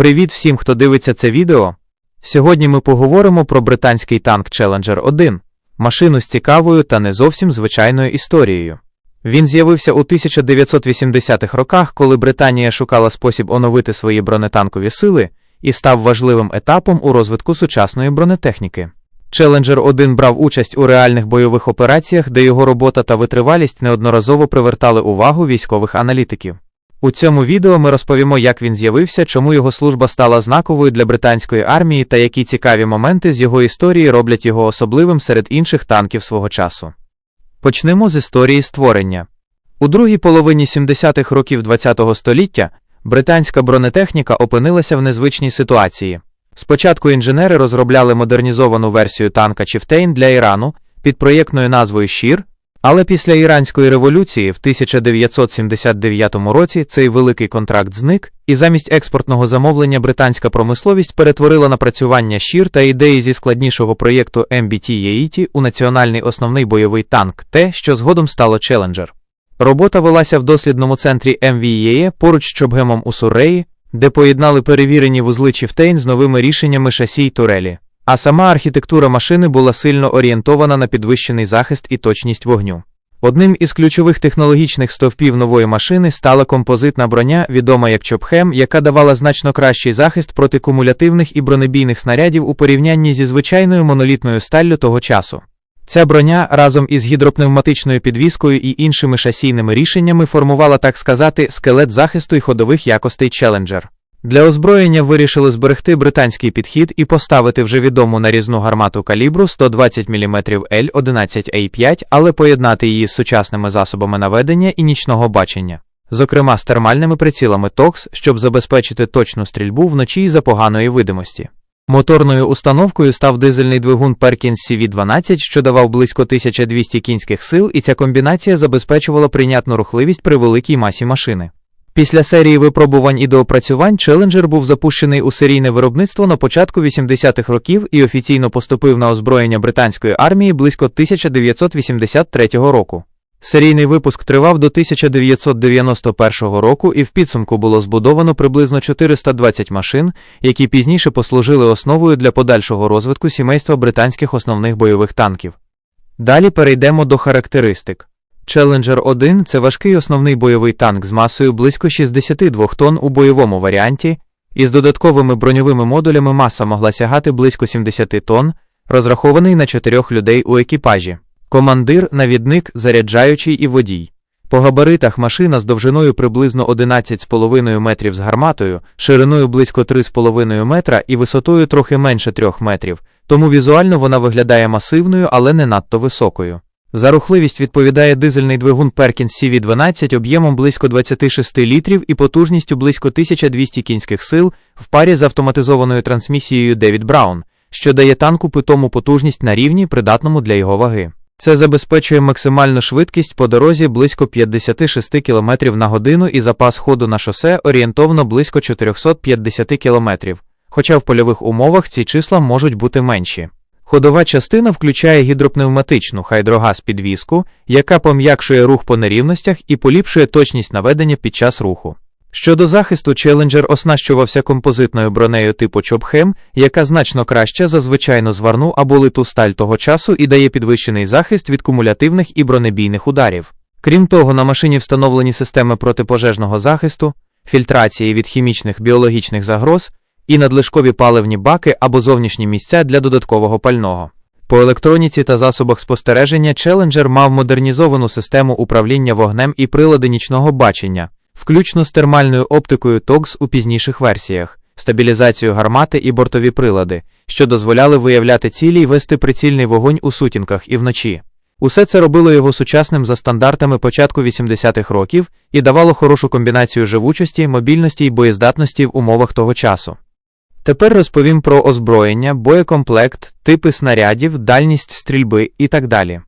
Привіт всім, хто дивиться це відео. Сьогодні ми поговоримо про британський танк Challenger 1, машину з цікавою та не зовсім звичайною історією. Він з'явився у 1980-х роках, коли Британія шукала спосіб оновити свої бронетанкові сили і став важливим етапом у розвитку сучасної бронетехніки. Challenger 1 брав участь у реальних бойових операціях, де його робота та витривалість неодноразово привертали увагу військових аналітиків. У цьому відео ми розповімо, як він з'явився, чому його служба стала знаковою для британської армії та які цікаві моменти з його історії роблять його особливим серед інших танків свого часу. Почнемо з історії створення. У другій половині 70-х років ХХ століття британська бронетехніка опинилася в незвичній ситуації. Спочатку інженери розробляли модернізовану версію танка Chieftain для Ірану під проєктною назвою Шір, але після Іранської революції в 1979 році цей великий контракт зник, і замість експортного замовлення британська промисловість перетворила напрацювання Шір та ідеї зі складнішого проєкту MBT Єїті у національний основний бойовий танк, те, що згодом стало Challenger. Робота велася в дослідному центрі МВІЄ поруч з Чобгемом у Сурреї, де поєднали перевірені вузли Chieftain з новими рішеннями шасі й турелі. А сама архітектура машини була сильно орієнтована на підвищений захист і точність вогню. Одним із ключових технологічних стовпів нової машини стала композитна броня, відома як Чопхем, яка давала значно кращий захист проти кумулятивних і бронебійних снарядів у порівнянні зі звичайною монолітною сталлю того часу. Ця броня разом із гідропневматичною підвіскою і іншими шасійними рішеннями формувала, так сказати, скелет захисту і ходових якостей Challenger. Для озброєння вирішили зберегти британський підхід і поставити вже відому нарізну гармату калібру 120 мм L11A5, але поєднати її з сучасними засобами наведення і нічного бачення, зокрема з термальними прицілами TOX, щоб забезпечити точну стрільбу вночі за поганої видимості. Моторною установкою став дизельний двигун Perkins CV12, що давав близько 1200 кінських сил, і ця комбінація забезпечувала прийнятну рухливість при великій масі машини. Після серії випробувань і доопрацювань Challenger був запущений у серійне виробництво на початку 80-х років і офіційно поступив на озброєння британської армії близько 1983 року. Серійний випуск тривав до 1991 року, і в підсумку було збудовано приблизно 420 машин, які пізніше послужили основою для подальшого розвитку сімейства британських основних бойових танків. Далі перейдемо до характеристик. Challenger 1 це важкий основний бойовий танк з масою близько 62 тонн у бойовому варіанті, і з додатковими броньовими модулями маса могла сягати близько 70 тонн, розрахований на 4 людей у екіпажі. Командир, навідник, заряджаючий і водій. По габаритах машина з довжиною приблизно 11,5 метрів з гарматою, шириною близько 3,5 метра і висотою трохи менше 3 метрів, тому візуально вона виглядає масивною, але не надто високою. За рухливість відповідає дизельний двигун Perkins CV12 об'ємом близько 26 літрів і потужністю близько 1200 кінських сил в парі з автоматизованою трансмісією David Brown, що дає танку питому потужність на рівні, придатному для його ваги. Це забезпечує максимальну швидкість по дорозі близько 56 км на годину і запас ходу на шосе орієнтовно близько 450 км, хоча в польових умовах ці числа можуть бути менші. Ходова частина включає гідропневматичну хайдрогаз підвіску, яка пом'якшує рух по нерівностях і поліпшує точність наведення під час руху. Щодо захисту, Challenger оснащувався композитною бронею типу Чопхем, яка значно краща за звичайну зварну або литу сталь того часу і дає підвищений захист від кумулятивних і бронебійних ударів. Крім того, на машині встановлені системи протипожежного захисту, фільтрації від хімічних біологічних загроз і надлишкові паливні баки або зовнішні місця для додаткового пального. По електроніці та засобах спостереження Challenger мав модернізовану систему управління вогнем і прилади нічного бачення, включно з термальною оптикою TOGS у пізніших версіях, стабілізацію гармати і бортові прилади, що дозволяли виявляти цілі й вести прицільний вогонь у сутінках і вночі. Усе це робило його сучасним за стандартами початку 80-х років і давало хорошу комбінацію живучості, мобільності й боєздатності в умовах того часу. Тепер розповім про озброєння, боєкомплект, типи снарядів, дальність стрільби і так далі.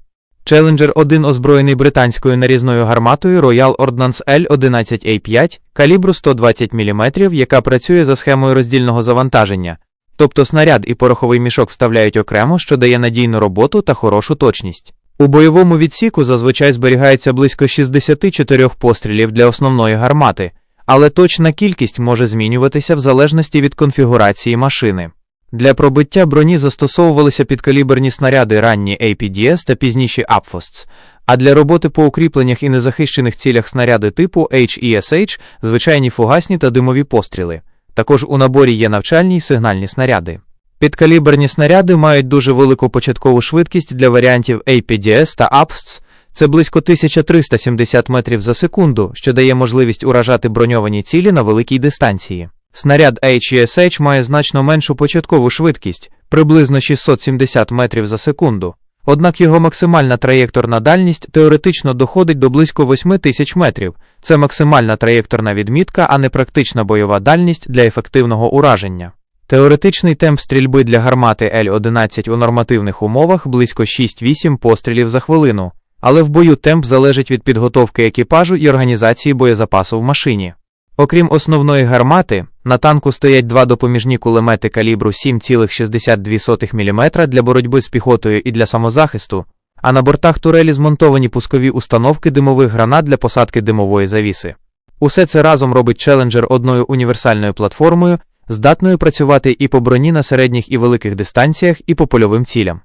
Challenger 1 озброєний британською нарізною гарматою Royal Ordnance L11A5 калібру 120 мм, яка працює за схемою роздільного завантаження, тобто снаряд і пороховий мішок вставляють окремо, що дає надійну роботу та хорошу точність. У бойовому відсіку зазвичай зберігається близько 64 пострілів для основної гармати але точна кількість може змінюватися в залежності від конфігурації машини. Для пробиття броні застосовувалися підкаліберні снаряди ранні APDS та пізніші APFOSTS, а для роботи по укріпленнях і незахищених цілях снаряди типу HESH, звичайні фугасні та димові постріли. Також у наборі є навчальні й сигнальні снаряди. Підкаліберні снаряди мають дуже велику початкову швидкість для варіантів APDS та APFOSTS, це близько 1370 метрів за секунду, що дає можливість уражати броньовані цілі на великій дистанції. Снаряд HESH має значно меншу початкову швидкість приблизно 670 метрів за секунду. Однак його максимальна траєкторна дальність теоретично доходить до близько 8000 метрів. Це максимальна траєкторна відмітка, а не практична бойова дальність для ефективного ураження. Теоретичний темп стрільби для гармати L-11 у нормативних умовах близько 6-8 пострілів за хвилину, але в бою темп залежить від підготовки екіпажу і організації боєзапасу в машині. Окрім основної гармати, на танку стоять два допоміжні кулемети калібру 7,62 мм для боротьби з піхотою і для самозахисту, а на бортах турелі змонтовані пускові установки димових гранат для посадки димової завіси. Усе це разом робить Challenger одною універсальною платформою, здатною працювати і по броні на середніх і великих дистанціях, і по польовим цілям.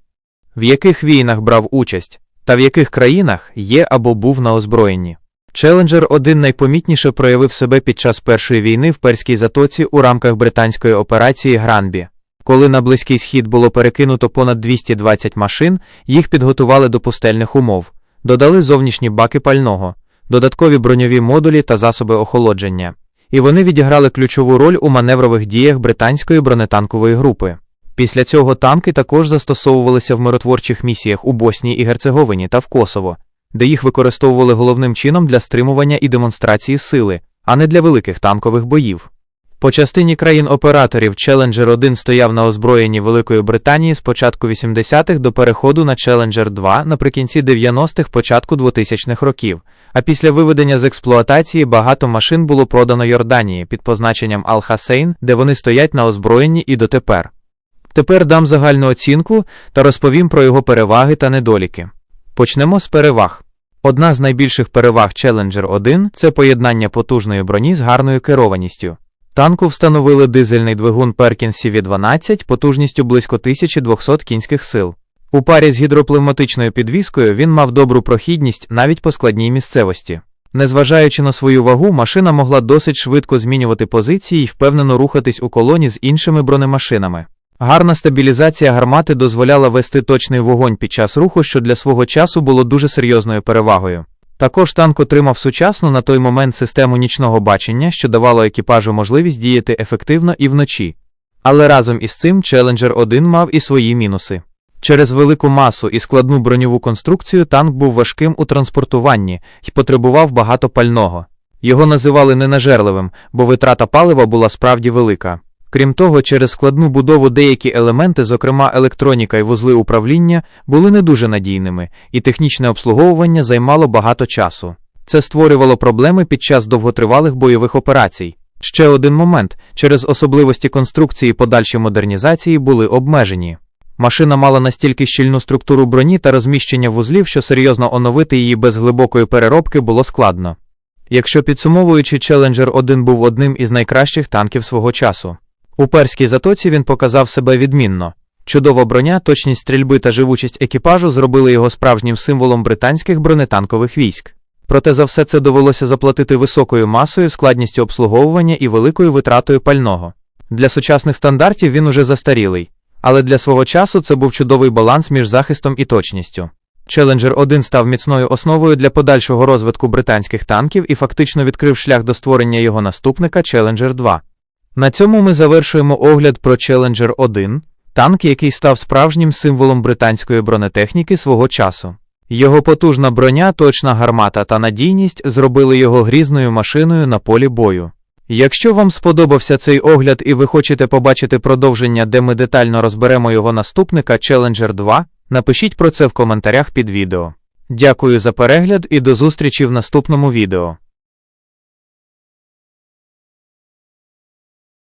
В яких війнах брав участь, та в яких країнах є або був на озброєнні. Челенджер 1 найпомітніше проявив себе під час Першої війни в Перській затоці у рамках британської операції Гранбі. Коли на Близький Схід було перекинуто понад 220 машин, їх підготували до пустельних умов, додали зовнішні баки пального, додаткові броньові модулі та засоби охолодження. І вони відіграли ключову роль у маневрових діях британської бронетанкової групи. Після цього танки також застосовувалися в миротворчих місіях у Боснії і Герцеговині та в Косово де їх використовували головним чином для стримування і демонстрації сили, а не для великих танкових боїв. По частині країн-операторів Challenger 1 стояв на озброєнні Великої Британії з початку 80-х до переходу на Challenger 2 наприкінці 90-х початку 2000-х років, а після виведення з експлуатації багато машин було продано Йорданії під позначенням Ал-Хасейн, де вони стоять на озброєнні і дотепер. Тепер дам загальну оцінку та розповім про його переваги та недоліки. Почнемо з переваг. Одна з найбільших переваг Challenger 1 це поєднання потужної броні з гарною керованістю. Танку встановили дизельний двигун Perkins CV12 потужністю близько 1200 кінських сил. У парі з гідроплевматичною підвіскою він мав добру прохідність навіть по складній місцевості. Незважаючи на свою вагу, машина могла досить швидко змінювати позиції і впевнено рухатись у колоні з іншими бронемашинами. Гарна стабілізація гармати дозволяла вести точний вогонь під час руху, що для свого часу було дуже серйозною перевагою. Також танк отримав сучасну на той момент систему нічного бачення, що давало екіпажу можливість діяти ефективно і вночі. Але разом із цим Challenger 1 мав і свої мінуси. Через велику масу і складну броньову конструкцію танк був важким у транспортуванні і потребував багато пального. Його називали ненажерливим, бо витрата палива була справді велика. Крім того, через складну будову деякі елементи, зокрема електроніка і вузли управління, були не дуже надійними, і технічне обслуговування займало багато часу. Це створювало проблеми під час довготривалих бойових операцій. Ще один момент через особливості конструкції подальші модернізації були обмежені. Машина мала настільки щільну структуру броні та розміщення вузлів, що серйозно оновити її без глибокої переробки було складно. Якщо підсумовуючи, Challenger 1 був одним із найкращих танків свого часу. У перській затоці він показав себе відмінно. Чудова броня, точність стрільби та живучість екіпажу зробили його справжнім символом британських бронетанкових військ. Проте за все це довелося заплатити високою масою, складністю обслуговування і великою витратою пального. Для сучасних стандартів він уже застарілий, але для свого часу це був чудовий баланс між захистом і точністю. Challenger 1 став міцною основою для подальшого розвитку британських танків і фактично відкрив шлях до створення його наступника Challenger 2. На цьому ми завершуємо огляд про Challenger 1, танк, який став справжнім символом британської бронетехніки свого часу. Його потужна броня, точна гармата та надійність зробили його грізною машиною на полі бою. Якщо вам сподобався цей огляд і ви хочете побачити продовження, де ми детально розберемо його наступника Challenger 2, напишіть про це в коментарях під відео. Дякую за перегляд і до зустрічі в наступному відео.